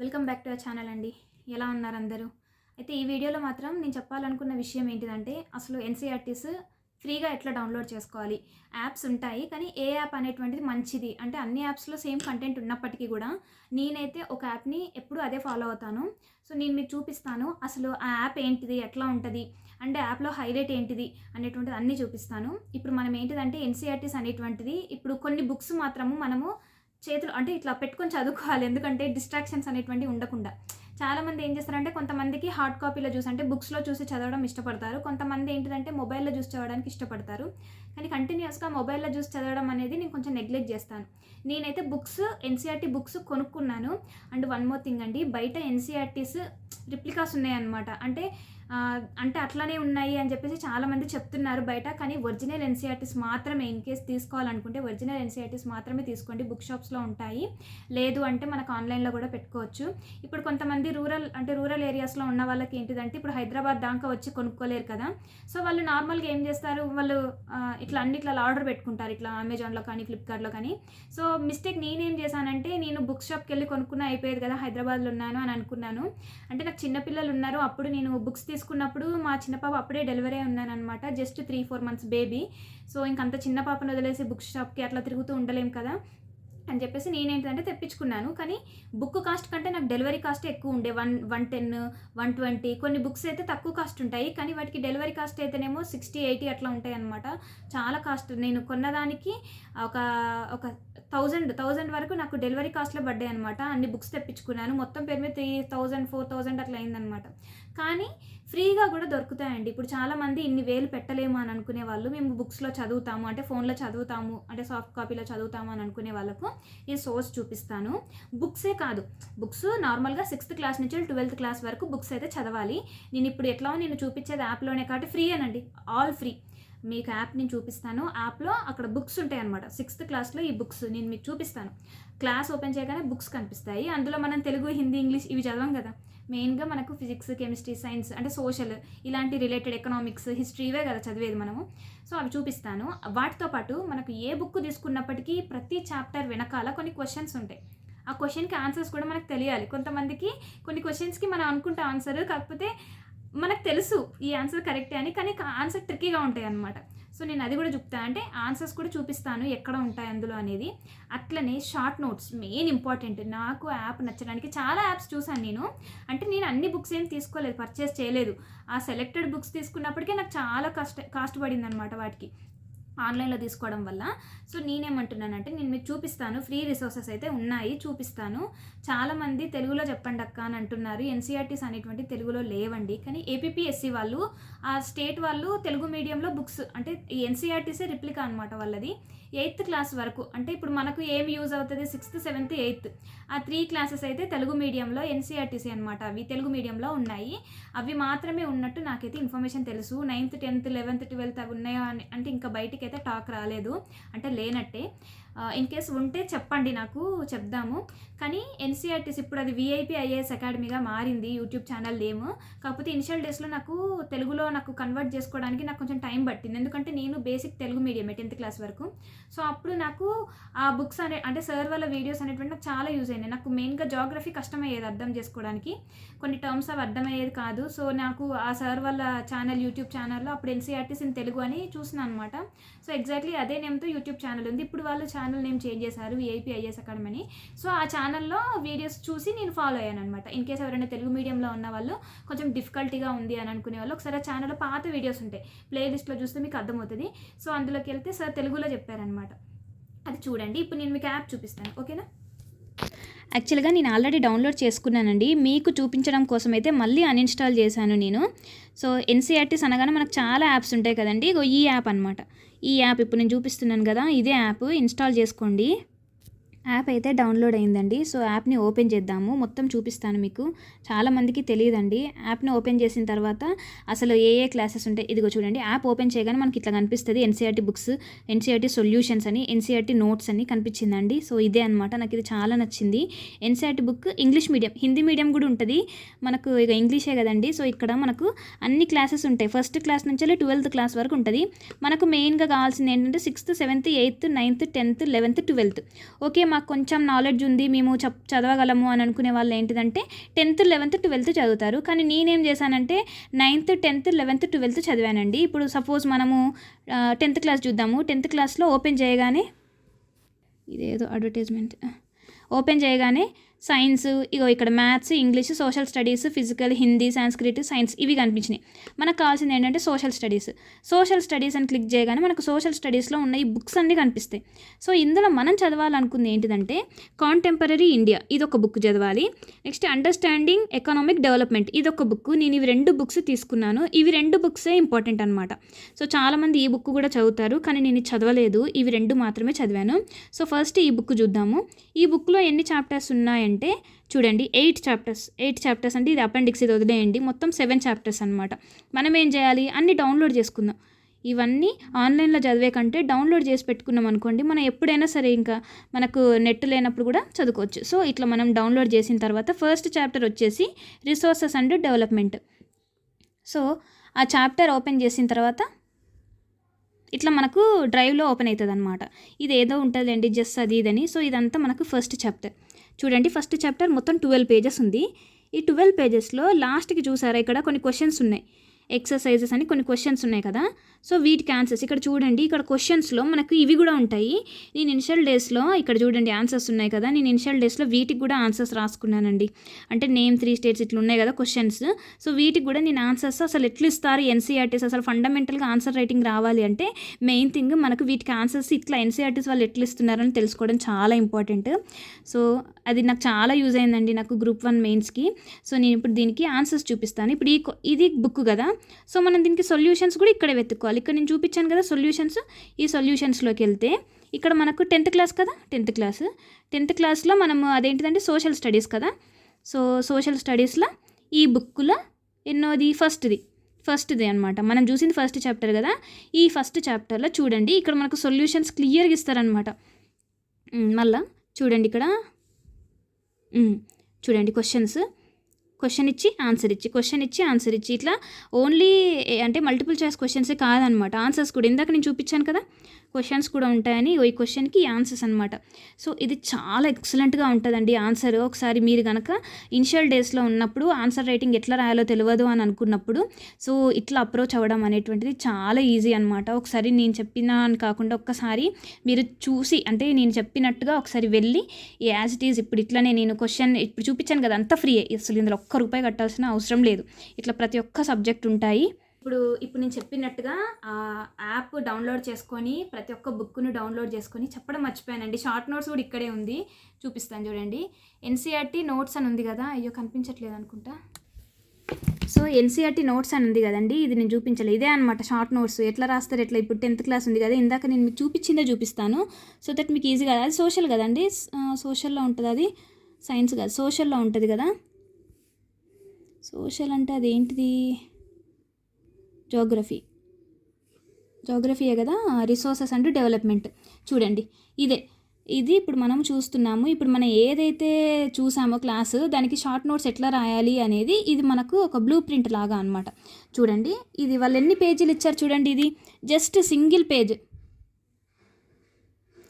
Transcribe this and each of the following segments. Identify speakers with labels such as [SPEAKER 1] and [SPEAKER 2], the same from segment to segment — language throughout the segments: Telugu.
[SPEAKER 1] Welcome back to our channel అండి. ఎలా ఉన్నారు అందరూ? అయితే ఈ వీడియోలో మాత్రం నేను చెప్పాలనుకున్న విషయం ఏంటిదంటే అసలు ఎన్సీఆర్టీస్ ఫ్రీగా ఎట్లా డౌన్లోడ్ చేసుకోవాలి? యాప్స్ ఉంటాయి కానీ ఏ యాప్ అనేటువంటిది మంచిది? అంటే అన్ని యాప్స్లో సేమ్ కంటెంట్ ఉన్నప్పటికీ కూడా నేనైతే ఒక యాప్ని ఎప్పుడు అదే ఫాలో అవుతాను. సో నేను మీకు చూపిస్తాను అసలు ఆ యాప్ ఏంటిది? ఎట్లా ఉంటుంది? అంటే యాప్లో హైలైట్ ఏంటిది? అనేటువంటిది అన్నీ చూపిస్తాను. ఇప్పుడు మనం ఏంటిదంటే ఎన్సీఆర్టీస్ అనేటువంటిది ఇప్పుడు కొన్ని బుక్స్ మాత్రము మనము చేతులు అంటే ఇట్లా పెట్టుకొని చదువుకోవాలి. ఎందుకంటే డిస్ట్రాక్షన్స్ అనేటువంటివి ఉండకుండా. చాలామంది ఏం చేస్తారంటే కొంతమందికి హార్డ్ కాపీలో చూసి అంటే బుక్స్లో చూసి చదవడం ఇష్టపడతారు. కొంతమంది ఏంటిదంటే మొబైల్లో చూసి చదవడానికి ఇష్టపడతారు. కానీ కంటిన్యూస్గా మొబైల్లో చూసి చదవడం అనేది నేను కొంచెం నెగ్లెక్ట్ చేస్తాను. నేనైతే బుక్స్ ఎన్సీఆర్టీ బుక్స్ కొనుక్కున్నాను. అండ్ వన్ మోర్ థింగ్ అండి బయట ఎన్సీఆర్టీస్ రిప్లికాస్ ఉన్నాయన్నమాట. అంటే అంటే అట్లానే ఉన్నాయి అని చెప్పేసి చాలామంది చెప్తున్నారు బయట కానీ ఒరిజినల్ ఎన్సీఆర్టీస్ మాత్రమే ఇన్ కేస్ తీసుకోవాలనుకుంటే ఒరిజినల్ ఎన్సీఆర్టీస్ మాత్రమే తీసుకోండి. బుక్ షాప్స్లో ఉంటాయి. లేదు అంటే మనకు ఆన్లైన్లో కూడా పెట్టుకోవచ్చు. ఇప్పుడు కొంతమంది రూరల్ అంటే రూరల్ ఏరియాస్లో ఉన్న వాళ్ళకి ఏంటిదంటే ఇప్పుడు హైదరాబాద్ దాకా వచ్చి కొనుక్కోలేరు కదా. సో వాళ్ళు నార్మల్గా ఏం చేస్తారు? వాళ్ళు ఇట్లా అన్ని ఇట్లా ఆర్డర్ పెట్టుకుంటారు. ఇట్లా అమెజాన్లో కానీ ఫ్లిప్కార్ట్లో కానీ. సో మిస్టేక్ నేనేం చేశానంటే నేను బుక్ షాప్కి వెళ్ళి కొనుక్కున్న అయిపోయేది కదా హైదరాబాద్లో ఉన్నాను అని అనుకున్నాను. అంటే నాకు చిన్నపిల్లలు ఉన్నారు అప్పుడు నేను బుక్స్ తీసుకున్నప్పుడు మా చిన్న పాప అప్పుడే డెలివరీ ఉన్నాను అనమాట just three four months baby. So ఇంకంత చిన్న పాపను వదిలేసి బుక్ షాప్కి అట్లా తిరుగుతూ ఉండలేం కదా అని చెప్పేసి నేనేంటంటే తెప్పించుకున్నాను. కానీ బుక్ కాస్ట్ కంటే నాకు డెలివరీ కాస్ట్ ఎక్కువ ఉండే. One one ten one twenty కొన్ని బుక్స్ అయితే తక్కువ కాస్ట్ ఉంటాయి. కానీ వాటికి డెలివరీ కాస్ట్ అయితేనేమో సిక్స్టీ ఎయిటీ అట్లా ఉంటాయి అనమాట చాలా కాస్ట్. నేను కొన్నదానికి ఒక ఒక థౌజండ్ థౌజండ్ వరకు నాకు డెలివరీ కాస్ట్లో పడ్డాయి అనమాట అన్ని బుక్స్ తెప్పించుకున్నాను. మొత్తం పేరు మీద త్రీ థౌజండ్ ఫోర్ థౌజండ్ అట్లా అయిందనమాట. కానీ ఫ్రీగా కూడా దొరుకుతాయండి. ఇప్పుడు చాలామంది ఇన్ని వేలు పెట్టలేము అని అనుకునే వాళ్ళు మేము బుక్స్లో చదువుతాము అంటే ఫోన్లో చదువుతాము అంటే సాఫ్ట్ కాపీలో చదువుతాము అని అనుకునే వాళ్ళకు నేను సోర్స్ చూపిస్తాను. బుక్సే కాదు బుక్స్ నార్మల్గా సిక్స్త్ క్లాస్ నుంచి ట్వెల్త్ క్లాస్ వరకు బుక్స్ అయితే చదవాలి. నేను ఇప్పుడు ఎట్లా నేను చూపించేది యాప్లోనే కాబట్టి ఫ్రీ అనండి ఆల్ ఫ్రీ. మీకు యాప్ నేను చూపిస్తాను. యాప్లో అక్కడ బుక్స్ ఉంటాయి అనమాట సిక్స్త్ క్లాస్లో ఈ బుక్స్ నేను మీకు చూపిస్తాను. క్లాస్ ఓపెన్ చేయగానే బుక్స్ కనిపిస్తాయి. అందులో మనం తెలుగు హిందీ ఇంగ్లీష్ ఇవి చదవం కదా. మెయిన్గా మనకు ఫిజిక్స్ కెమిస్ట్రీ సైన్స్ అంటే సోషల్ ఇలాంటి రిలేటెడ్ ఎకనామిక్స్ హిస్టరీ ఇవే కదా చదివేది మనము. సో అవి చూపిస్తాను. వాటితో పాటు మనకు ఏ బుక్ తీసుకున్నప్పటికీ ప్రతి చాప్టర్ వెనకాల కొన్ని క్వశ్చన్స్ ఉంటాయి. ఆ క్వశ్చన్కి ఆన్సర్స్ కూడా మనకు తెలియాలి. కొంతమందికి కొన్ని క్వశ్చన్స్కి మనం అనుకుంటాం ఆన్సర్ కాకపోతే మనకు తెలుసు ఈ ఆన్సర్ కరెక్టే అని కానీ ఆన్సర్ ట్రిక్కీగా ఉంటాయి అనమాట సో నేను అది కూడా చెప్తాను అంటే ఆన్సర్స్ కూడా చూపిస్తాను ఎక్కడ ఉంటాయి అందులో అనేది. అట్లనే షార్ట్ నోట్స్ మెయిన్ ఇంపార్టెంట్ నాకు యాప్ నచ్చడానికి చాలా యాప్స్ చూసాను నేను. అంటే నేను అన్ని బుక్స్ ఏం తీసుకోలేదు పర్చేస్ చేయలేదు. ఆ సెలెక్టెడ్ బుక్స్ తీసుకున్నప్పటికే నాకు చాలా కష్ట కాస్ట్ పడింది అనమాట వాటికి. ఆన్లైన్లో తీసుకోవడం వల్ల. సో నేనేమంటున్నానంటే నేను మీకు చూపిస్తాను. ఫ్రీ రిసోర్సెస్ అయితే ఉన్నాయి చూపిస్తాను. చాలామంది తెలుగులో చెప్పండి అక్క అని అంటున్నారు. ఎన్సీఆర్టీస్ అనేటువంటి తెలుగులో లేవండి. కానీ ఏపీఎస్సి వాళ్ళు ఆ స్టేట్ వాళ్ళు తెలుగు మీడియంలో బుక్స్ అంటే ఎన్సీఆర్టీసే రిప్లికా అనమాట వాళ్ళది. ఎయిత్ క్లాస్ వరకు అంటే ఇప్పుడు మనకు ఏం యూజ్ అవుతుంది? Sixth seventh eighth. ఆ త్రీ క్లాసెస్ అయితే తెలుగు మీడియంలో ఎన్సీఆర్టీసీ అనమాట అవి తెలుగు మీడియంలో ఉన్నాయి. అవి మాత్రమే ఉన్నట్టు నాకైతే ఇన్ఫర్మేషన్ తెలుసు. నైన్త్ టెన్త్ లెవెన్త్ ట్వెల్త్ అవి ఉన్నాయో అని అంటే ఇంకా బయటికి అయితే టాక్ రాలేదు. అంటే లేనట్టే. ఇన్ కేస్ ఉంటే చెప్పండి నాకు చెప్దాము. కానీ ఎన్సీఆర్టీస్ ఇప్పుడు అది విఐపి ఐఏఎస్ అకాడమీగా మారింది యూట్యూబ్ ఛానల్ నేమ్. కాకపోతే ఇనిషియల్ డేస్లో నాకు తెలుగులో నాకు కన్వర్ట్ చేసుకోవడానికి నాకు కొంచెం టైం పట్టింది. ఎందుకంటే నేను బేసిక్ తెలుగు మీడియమే టెన్త్ క్లాస్ వరకు. సో అప్పుడు నాకు ఆ బుక్స్ అనే అంటే సార్ వాళ్ళ వీడియోస్ అనేటువంటి నాకు చాలా యూజ్ అయ్యాయి నాకు మెయిన్గా జాగ్రఫీ కష్టమయ్యేది అర్థం చేసుకోవడానికి. కొన్ని టర్మ్స్ అవి అర్థమయ్యేది కాదు. సో నాకు ఆ సార్ వాళ్ళ ఛానల్ యూట్యూబ్ ఛానల్లో అప్పుడు ఎన్సీఆర్టీస్ ఇన్ తెలుగు అని చూసిన అనమాట సో ఎగ్జాక్ట్లీ అదే నేమ్తో యూట్యూబ్ ఛానల్ ఉంది. ఇప్పుడు వాళ్ళు ఛానల్ ఛానల్ నేమ్ చేంజ్ చేశారు విఐపి ఐఎస్ అకాడమీ అని. సో ఆ ఛానల్లో వీడియోస్ చూసి నేను ఫాలో అయ్యాను అనమాట ఇన్ కేస్ ఎవరైనా తెలుగు మీడియంలో ఉన్న వాళ్ళు కొంచెం డిఫికల్టీగా ఉంది అని అనుకునే వాళ్ళు ఒకసారి ఆ ఛానల్లో పాత వీడియోస్ ఉంటాయి. ప్లేలిస్ట్లో చూస్తే మీకు అర్థమవుతుంది. సో అందులోకి వెళ్తే సార్ తెలుగులో చెప్పారనమాట అది చూడండి. ఇప్పుడు నేను మీకు యాప్ చూపిస్తాను. ఓకేనా యాక్చువల్గా నేను ఆల్రెడీ డౌన్లోడ్ చేసుకున్నానండి. మీకు చూపించడం కోసం అయితే మళ్ళీ అన్ఇన్స్టాల్ చేశాను నేను. సో ఎన్సీఆర్టీస్ అనగానే మనకు చాలా యాప్స్ ఉంటాయి కదండి. ఇగో ఈ యాప్ అనమాట ఈ యాప్ ఇప్పుడు నేను చూపిస్తున్నాను కదా ఇదే యాప్. ఇన్స్టాల్ చేసుకోండి. యాప్ అయితే డౌన్లోడ్ అయిందండి. సో యాప్ని ఓపెన్ చేద్దాము. మొత్తం చూపిస్తాను మీకు. చాలామందికి తెలియదండి. యాప్ని ఓపెన్ చేసిన తర్వాత అసలు ఏ ఏ క్లాసెస్ ఉంటాయి ఇదిగో చూడండి. యాప్ ఓపెన్ చేయగానే మనకి ఇట్లా కనిపిస్తుంది. ఎన్సీఆర్టీ బుక్స్ ఎన్సీఆర్టీ సొల్యూషన్స్ అని ఎన్సీఆర్టీ నోట్స్ అని కనిపించిందండి. సో ఇదే అనమాట నాకు ఇది చాలా నచ్చింది. NCERT book English medium Hindi medium కూడా ఉంటుంది. మనకు ఇక ఇంగ్లీషే కదండి. సో ఇక్కడ మనకు అన్ని క్లాసెస్ ఉంటాయి. ఫస్ట్ క్లాస్ నుంచి ట్వెల్త్ క్లాస్ వరకు ఉంటుంది. మనకు మెయిన్గా కావాల్సింది ఏంటంటే sixth seventh eighth ninth tenth eleventh twelfth. Okay మా మాకు కొంచెం నాలెడ్జ్ ఉంది మేము చప్ చదవగలము అని అనుకునే వాళ్ళు ఏంటిదంటే టెన్త్ లెవెన్త్ ట్వెల్త్ చదువుతారు. కానీ నేనేం చేశానంటే నైన్త్ టెన్త్ లెవెన్త్ ట్వెల్త్ చదివానండి. ఇప్పుడు సపోజ్ మనము టెన్త్ క్లాస్ చూద్దాము. టెన్త్ క్లాస్లో ఓపెన్ చేయగానే ఇదేదో అడ్వర్టైజ్మెంట్ ఓపెన్ చేయగానే సైన్స్ ఇగో ఇక్కడ maths English social studies physical Hindi Sanskrit science ఇవి కనిపించినాయి. మనకు కావాల్సింది ఏంటంటే సోషల్ స్టడీస్. సోషల్ స్టడీస్ అని క్లిక్ చేయగానే మనకు సోషల్ స్టడీస్లో ఉన్న ఈ బుక్స్ అన్నీ కనిపిస్తాయి. సో ఇందులో మనం చదవాలనుకుంది ఏంటిదంటే కాంటెంపరీ ఇండియా ఇది ఒక బుక్ చదవాలి. నెక్స్ట్ అండర్స్టాండింగ్ ఎకనామిక్ డెవలప్మెంట్ ఇది ఒక బుక్ నేను ఇవి రెండు బుక్స్ తీసుకున్నాను. ఇవి రెండు బుక్సే ఇంపార్టెంట్ అనమాట సో చాలామంది ఈ బుక్ కూడా చదువుతారు. కానీ నేను చదవలేదు. ఇవి రెండు మాత్రమే చదివాను. సో ఫస్ట్ ఈ బుక్ చూద్దాము. ఈ బుక్లో ఎన్ని చాప్టర్స్ అంటే చూడండి ఎయిట్ చాప్టర్స్ ఎయిట్ చాప్టర్స్ అంటే ఇది అపెండిక్స్ ఇది వదిలేయండి. మొత్తం సెవెన్ చాప్టర్స్ అనమాట మనం ఏం చేయాలి? అన్ని డౌన్లోడ్ చేసుకుందాం. ఇవన్నీ ఆన్లైన్లో చదివే కంటే డౌన్లోడ్ చేసి పెట్టుకున్నాం అనుకోండి మనం ఎప్పుడైనా సరే ఇంకా మనకు నెట్ లేనప్పుడు కూడా చదువుకోవచ్చు. సో ఇట్లా మనం డౌన్లోడ్ చేసిన తర్వాత ఫస్ట్ చాప్టర్ వచ్చేసి రిసోర్సెస్ అండ్ డెవలప్మెంట్. సో ఆ చాప్టర్ ఓపెన్ చేసిన తర్వాత ఇట్లా మనకు డ్రైవ్లో ఓపెన్ అవుతుంది అనమాట ఇది ఏదో ఉంటుందండి జస్ట్ అది ఇదని. సో ఇదంతా మనకు ఫస్ట్ చాప్టర్. చూడండి ఫస్ట్ చాప్టర్ మొత్తం ట్వెల్వ్ పేజెస్ ఉంది. ఈ ట్వెల్వ్ పేజెస్లో లాస్ట్కి చూసారా ఇక్కడ కొన్ని క్వశ్చన్స్ ఉన్నాయి. ఎక్సర్సైజెస్ అని కొన్ని క్వశ్చన్స్ ఉన్నాయి కదా. సో వీటికి ఆన్సర్స్ ఇక్కడ చూడండి. ఇక్కడ క్వశ్చన్స్లో మనకు ఇవి కూడా ఉంటాయి. నేను ఇనిషియల్ డేస్లో ఇక్కడ చూడండి ఆన్సర్స్ ఉన్నాయి కదా. నేను ఇనిషియల్ డేస్లో వీటికి కూడా ఆన్సర్స్ రాసుకున్నానండి. అంటే నేమ్ త్రీ స్టేట్స్ ఇట్లా ఉన్నాయి కదా క్వశ్చన్స్. సో వీటికి కూడా నేను ఆన్సర్స్ అసలు ఎట్లా ఇస్తారు? ఎన్సీఆర్టీస్ అసలు ఫండమెంటల్గా ఆన్సర్ రైటింగ్ రావాలి అంటే మెయిన్ థింగ్ మనకు వీటికి ఆన్సర్స్ ఇట్లా ఎన్సీఆర్టీస్ వాళ్ళు ఎట్లా ఇస్తున్నారని తెలుసుకోవడం చాలా ఇంపార్టెంట్. సో అది నాకు చాలా యూజ్ అయిందండి నాకు గ్రూప్ వన్ మెయిన్స్కి. సో నేను ఇప్పుడు దీనికి ఆన్సర్స్ చూపిస్తాను. ఇప్పుడు ఈ ఇది బుక్ కదా. సో మనం దీనికి సొల్యూషన్స్ కూడా ఇక్కడే వెతుక్కోవాలి. ఇక్కడ నేను చూపించాను కదా సొల్యూషన్స్. ఈ సొల్యూషన్స్లోకి వెళ్తే ఇక్కడ మనకు టెన్త్ క్లాస్ కదా? Tenth class. టెన్త్ క్లాస్లో మనం అదేంటిదంటే సోషల్ స్టడీస్ కదా? సో సోషల్ స్టడీస్లో ఈ బుక్లో ఎన్నోది? ఫస్ట్ది. ఫస్ట్ది అనమాట మనం చూసింది ఫస్ట్ చాప్టర్ కదా? ఈ ఫస్ట్ చాప్టర్లో చూడండి. ఇక్కడ మనకు సొల్యూషన్స్ క్లియర్గా ఇస్తారనమాట మళ్ళా చూడండి ఇక్కడ. చూడండి క్వశ్చన్స్. క్వశ్చన్ ఇచ్చి ఆన్సర్ ఇచ్చి క్వశ్చన్ ఇచ్చి ఆన్సర్ ఇచ్చి. ఇట్లా ఓన్లీ అంటే మల్టిపుల్ చాయిస్ క్వశ్చన్సే కాదనమాట ఆన్సర్స్ కూడా ఇందాక నేను చూపించాను కదా. క్వశ్చన్స్ కూడా ఉంటాయని ఈ క్వశ్చన్కి ఆన్సర్స్ అనమాట సో ఇది చాలా ఎక్సలెంట్గా ఉంటుందండి ఆన్సర్ ఒకసారి మీరు కనుక ఇనిషియల్ డేస్లో ఉన్నప్పుడు ఆన్సర్ రైటింగ్ ఎట్లా రాయాలో తెలియదు అని అనుకున్నప్పుడు సో ఇట్లా అప్రోచ్ అవ్వడం అనేటువంటిది చాలా ఈజీ అనమాట ఒకసారి నేను చెప్పిన అని కాకుండా ఒక్కసారి మీరు చూసి అంటే నేను చెప్పినట్టుగా ఒకసారి వెళ్ళి యాజ్ ఇట్ ఈజ్ ఇప్పుడు ఇట్లానే నేను క్వశ్చన్ ఇప్పుడు చూపించాను కదా అంతా ఫ్రీయే అసలు ఇందులో ఒక్క రూపాయి కట్టాల్సిన అవసరం లేదు. ఇట్లా ప్రతి ఒక్క సబ్జెక్ట్ ఉంటాయి. ఇప్పుడు ఇప్పుడు నేను చెప్పినట్టుగా ఆ యాప్ డౌన్లోడ్ చేసుకొని ప్రతి ఒక్క బుక్ను డౌన్లోడ్ చేసుకొని చెప్పడం మర్చిపోయానండి. షార్ట్ నోట్స్ కూడా ఇక్కడే ఉంది. చూపిస్తాను చూడండి. ఎన్సీఆర్టీ నోట్స్ అని ఉంది కదా? అయ్యో కనిపించట్లేదు అనుకుంటా. సో ఎన్సీఆర్టీ నోట్స్ అని ఉంది కదండి? ఇది నేను చూపించలేదు ఇదే అనమాట షార్ట్ నోట్స్. ఎట్లా రాస్తారు ఎట్లా? ఇప్పుడు టెన్త్ క్లాస్ ఉంది కదా? ఇందాక నేను మీకు చూపించిందే చూపిస్తాను. సో దట్ మీకు ఈజీ కదా అది సోషల్ కదండి? సోషల్లో ఉంటుంది అది. సైన్స్ కాదు? సోషల్లో ఉంటుంది కదా? సోషల్ అంటే అది ఏంటిది జోగ్రఫీ. జోగ్రఫీయే కదా? Resources and development. చూడండి ఇదే. ఇది ఇప్పుడు మనం చూస్తున్నాము. ఇప్పుడు మనం ఏదైతే చూసామో క్లాసు దానికి షార్ట్ నోట్స్ ఎట్లా రాయాలి అనేది ఇది మనకు ఒక బ్లూ ప్రింట్ లాగా అనమాట చూడండి ఇది వాళ్ళు ఎన్ని పేజీలు ఇచ్చారు చూడండి ఇది. Just single page.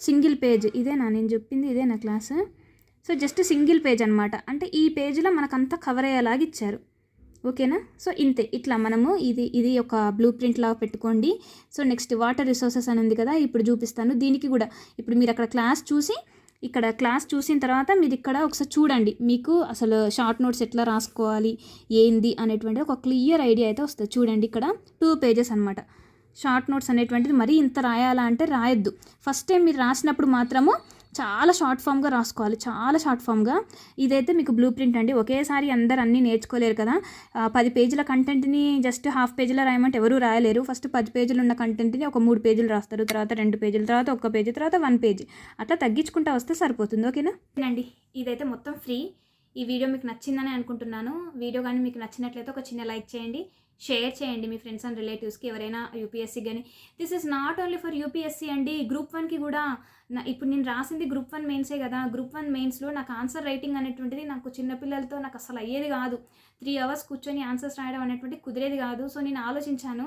[SPEAKER 1] Single page. ఇదేనా? నేను చెప్పింది ఇదేనా class? So just single page అనమాట అంటే ఈ పేజ్లో మనకంతా కవర్ అయ్యేలాగా ఇచ్చారు. ఓకేనా? సో ఇంతే ఇట్లా మనము ఇది ఇది ఒక బ్లూ ప్రింట్ లాగా పెట్టుకోండి. సో నెక్స్ట్ వాటర్ రిసోర్సెస్ అని ఉంది కదా ఇప్పుడు చూపిస్తాను. దీనికి కూడా ఇప్పుడు మీరు అక్కడ క్లాస్ చూసి ఇక్కడ క్లాస్ చూసిన తర్వాత మీరు ఇక్కడ ఒకసారి చూడండి. మీకు అసలు షార్ట్ నోట్స్ ఎట్లా రాసుకోవాలి ఏంది అనేటువంటి ఒక క్లియర్ ఐడియా అయితే వస్తుంది. చూడండి ఇక్కడ టూ పేజెస్ అనమాట షార్ట్ నోట్స్ అనేటువంటిది మరీ ఇంత రాయాలా అంటే రాయొద్దు. ఫస్ట్ టైం మీరు రాసినప్పుడు మాత్రము చాలా షార్ట్ ఫామ్గా రాసుకోవాలి. చాలా షార్ట్ ఫామ్గా ఇదైతే మీకు బ్లూ ప్రింట్ అండి. ఒకేసారి అందరు అన్నీ నేర్చుకోలేరు కదా. పది పేజీల కంటెంట్ని జస్ట్ హాఫ్ పేజీలో రాయమంటే ఎవరూ రాయలేరు. ఫస్ట్ పది పేజీలు ఉన్న కంటెంట్ని ఒక మూడు పేజీలు రాస్తారు. తర్వాత రెండు పేజీల తర్వాత ఒక పేజీ తర్వాత వన్ పేజీ. అట్లా తగ్గించుకుంటా వస్తే సరిపోతుంది. ఓకేనా? అండి ఇదైతే మొత్తం ఫ్రీ ఈ వీడియో మీకు నచ్చిందని అనుకుంటున్నాను. వీడియో కానీ మీకు నచ్చినట్లయితే ఒక చిన్న లైక్ చేయండి. షేర్ చేయండి మీ ఫ్రెండ్స్ అండ్ రిలేటివ్స్కి ఎవరైనా యూపీఎస్సీ కానీ this is not only for UPSC అండి. గ్రూప్ వన్కి కూడా నా ఇప్పుడు నేను రాసింది గ్రూప్ వన్ మెయిన్సే కదా గ్రూప్ వన్ మెయిన్స్లో నాకు ఆన్సర్ రైటింగ్ అనేటువంటిది నాకు చిన్నపిల్లలతో నాకు అసలు అయ్యేది కాదు. త్రీ అవర్స్ కూర్చొని ఆన్సర్స్ రాయడం అనేటువంటి కుదిరేది కాదు. సో నేను ఆలోచించాను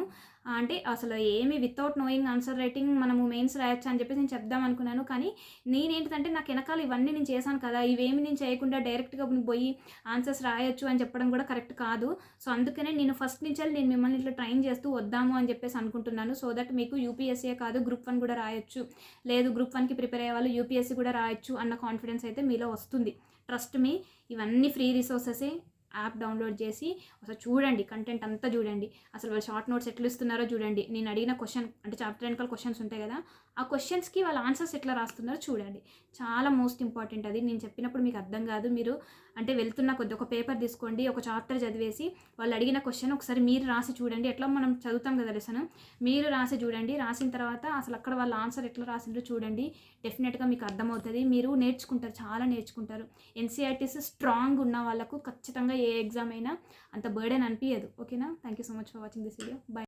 [SPEAKER 1] అంటే అసలు ఏమి వితౌట్ నోయింగ్ ఆన్సర్ రైటింగ్ మనము మెయిన్స్ రాయొచ్చు అని చెప్పేసి నేను చెప్దాం అనుకున్నాను. కానీ నేనేంటంటే నాకు వెనకాల ఇవన్నీ నేను చేశాను కదా ఇవేమి నేను చేయకుండా డైరెక్ట్గా పోయి ఆన్సర్స్ రాయొచ్చు అని చెప్పడం కూడా కరెక్ట్ కాదు. సో అందుకనే నేను ఫస్ట్ నుంచి నేను మిమ్మల్ని ఇట్లా ట్రైన్ చేస్తూ వద్దాము అని చెప్పేసి అనుకుంటున్నాను. సో దట్ మీకు యూపీఎస్సీ కాదు గ్రూప్ వన్ కూడా రాయొచ్చు. లేదు గ్రూప్ వన్కి ప్రిపేర్ అయ్యే వాళ్ళు యూపీఎస్సీ కూడా రాయొచ్చు అన్న కాన్ఫిడెన్స్ అయితే మీలో వస్తుంది. ట్రస్ట్ మీ ఇవన్నీ ఫ్రీ రిసోర్సెసే యాప్ డౌన్లోడ్ చేసి అసలు చూడండి కంటెంట్ అంతా చూడండి. అసలు వాళ్ళు షార్ట్ నోట్స్ ఎట్లా ఇస్తున్నారో చూడండి. నేను అడిగిన క్వశ్చన్ అంటే చాప్టర్ వెనకాల క్వశ్చన్స్ ఉంటాయి కదా ఆ క్వశ్చన్స్కి వాళ్ళ ఆన్సర్స్ ఎట్లా రాస్తున్నారో చూడండి. చాలా మోస్ట్ ఇంపార్టెంట్ అది. నేను చెప్పినప్పుడు మీకు అర్థం కాదు. మీరు అంటే వెళ్తున్న కొద్ది ఒక పేపర్ తీసుకోండి ఒక చాప్టర్ చదివేసి వాళ్ళు అడిగిన క్వశ్చన్ ఒకసారి మీరు రాసి చూడండి. ఎట్లా మనం చదువుతాం కదా లెసన్ మీరు రాసి చూడండి. రాసిన తర్వాత అసలు అక్కడ వాళ్ళ ఆన్సర్ ఎట్లా రాసిండ్రో చూడండి. డెఫినెట్గా మీకు అర్థమవుతుంది. మీరు నేర్చుకుంటారు చాలా నేర్చుకుంటారు. ఎన్సీఆర్టీస్ స్ట్రాంగ్ ఉన్న వాళ్ళకు ఖచ్చితంగా ఏ ఎగ్జామ్ అయినా అంత బర్డెన్ అనిపించదు ఓకేనా thank you so much for watching this video bye